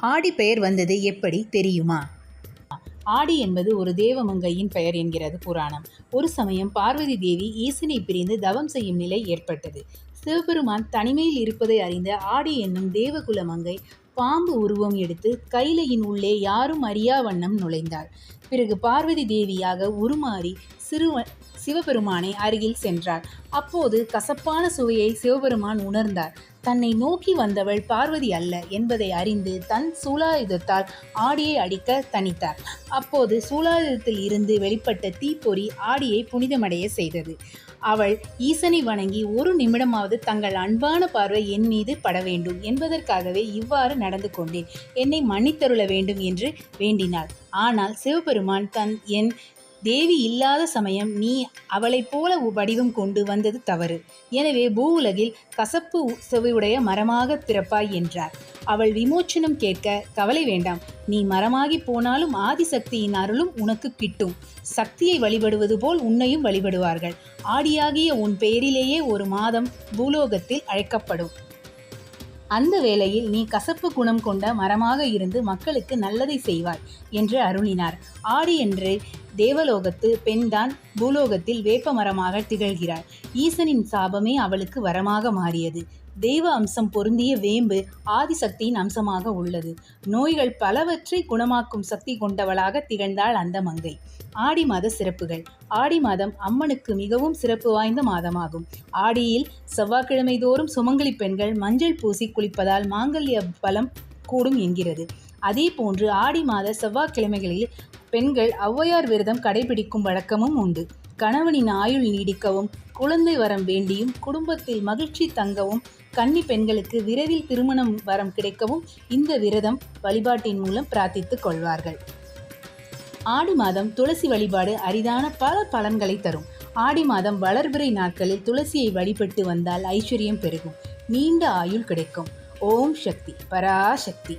ஆடி பெயர் வந்தது எப்படி தெரியுமா? ஆடி என்பது ஒரு தேவமங்கையின் பெயர் என்கிறது புராணம். ஒரு சமயம் பார்வதி தேவி ஈசனை பிரிந்து தவம் செய்யும் நிலை ஏற்பட்டது. சிவபெருமான் தனிமையில் இருப்பதை அறிந்த ஆடி என்னும் தேவகுல மங்கை பாம்பு உருவம் எடுத்து கைலையின் உள்ளே யாரும் அறியா வண்ணம் நுழைந்தாள். பிறகு பார்வதி தேவியாக உருமாறி சிறுவன் சிவபெருமானை அருகில் சென்றார். அப்போது கசப்பான சுவையை சிவபெருமான் உணர்ந்தார். தன்னை நோக்கி வந்தவள் பார்வதி அல்ல என்பதை அறிந்து தன் சூலாயுதத்தால் ஆடியை அடிக்க தனித்தார் அப்போது சூலாயுதத்தில் இருந்து வெளிப்பட்ட தீப்பொறி ஆடியை புனிதமடைய செய்தது. அவள் ஈசனை வணங்கி ஒரு நிமிடமாவது தங்கள் அன்பான பார்வை என் மீது பட வேண்டும் என்பதற்காகவே இவ்வாறு நடந்து கொண்டேன். என்னை மன்னித்தருள வேண்டும் என்று வேண்டினாள். ஆனால் சிவபெருமான் தன் என் தேவி இல்லாத சமயம் நீ அவளைப் போல வடிவம் கொண்டு வந்தது தவறு. எனவே பூவுலகில் கசப்பு செவியுடைய மரமாக பிறப்பாய் என்றார். அவள் விமோச்சனம் கேட்க கவலை வேண்டாம். நீ மரமாகி போனாலும் ஆதிசக்தியின் அருளும் உனக்கு கிட்டும். சக்தியை வழிபடுவது போல் உன்னையும் வழிபடுவார்கள். ஆடியாகிய உன் பெயரிலேயே ஒரு மாதம் பூலோகத்தில் அழைக்கப்படும். அந்த வேளையில் நீ கசப்பு குணம் கொண்ட மரமாக இருந்து மக்களுக்கு நல்லதை செய்வாய் என்று அருளினார். ஆடி என்று தேவலோகத்து பெண்தான் பூலோகத்தில் வேப்ப மரமாக திகழ்கிறாள். ஈசனின் சாபமே அவளுக்கு வரமாக மாறியது. தெய்வ அம்சம் பொருந்திய வேம்பு ஆதிசக்தியின் அம்சமாக உள்ளது. நோய்கள் பலவற்றை குணமாக்கும் சக்தி கொண்டவளாக திகழ்ந்தாள் அந்த மங்கை. ஆடி மாத சிறப்புகள். ஆடி மாதம் அம்மனுக்கு மிகவும் சிறப்பு வாய்ந்த மாதமாகும். ஆடியில் செவ்வாய்க்கிழமை தோறும் சுமங்கலி பெண்கள் மஞ்சள் பூசி குளிப்பதால் மாங்கல்ய பலம் கூடும் என்கிறது. அதே போன்று ஆடி மாத செவ்வாய்க்கிழமைகளில் பெண்கள் ஔவையார் விரதம் கடைபிடிக்கும் வழக்கமும் உண்டு. கணவனின் ஆயுள் நீடிக்கவும் குழந்தை வரம் வேண்டியும் குடும்பத்தில் மகிழ்ச்சி தங்கவும் கன்னி பெண்களுக்கு விரைவில் திருமணம் வரம் கிடைக்கவும் இந்த விரதம் வழிபாட்டின் மூலம் பிரார்த்தித்துக் கொள்வார்கள். ஆடி மாதம் துளசி வழிபாடு அரிதான பல பலன்களை தரும். ஆடி மாதம் வளர்பிறை நாட்களில் துளசியை வழிபட்டு வந்தால் ஐஸ்வர்யம் பெருகும். நீண்ட ஆயுள் கிடைக்கும். ओम शक्ति पराशक्ति।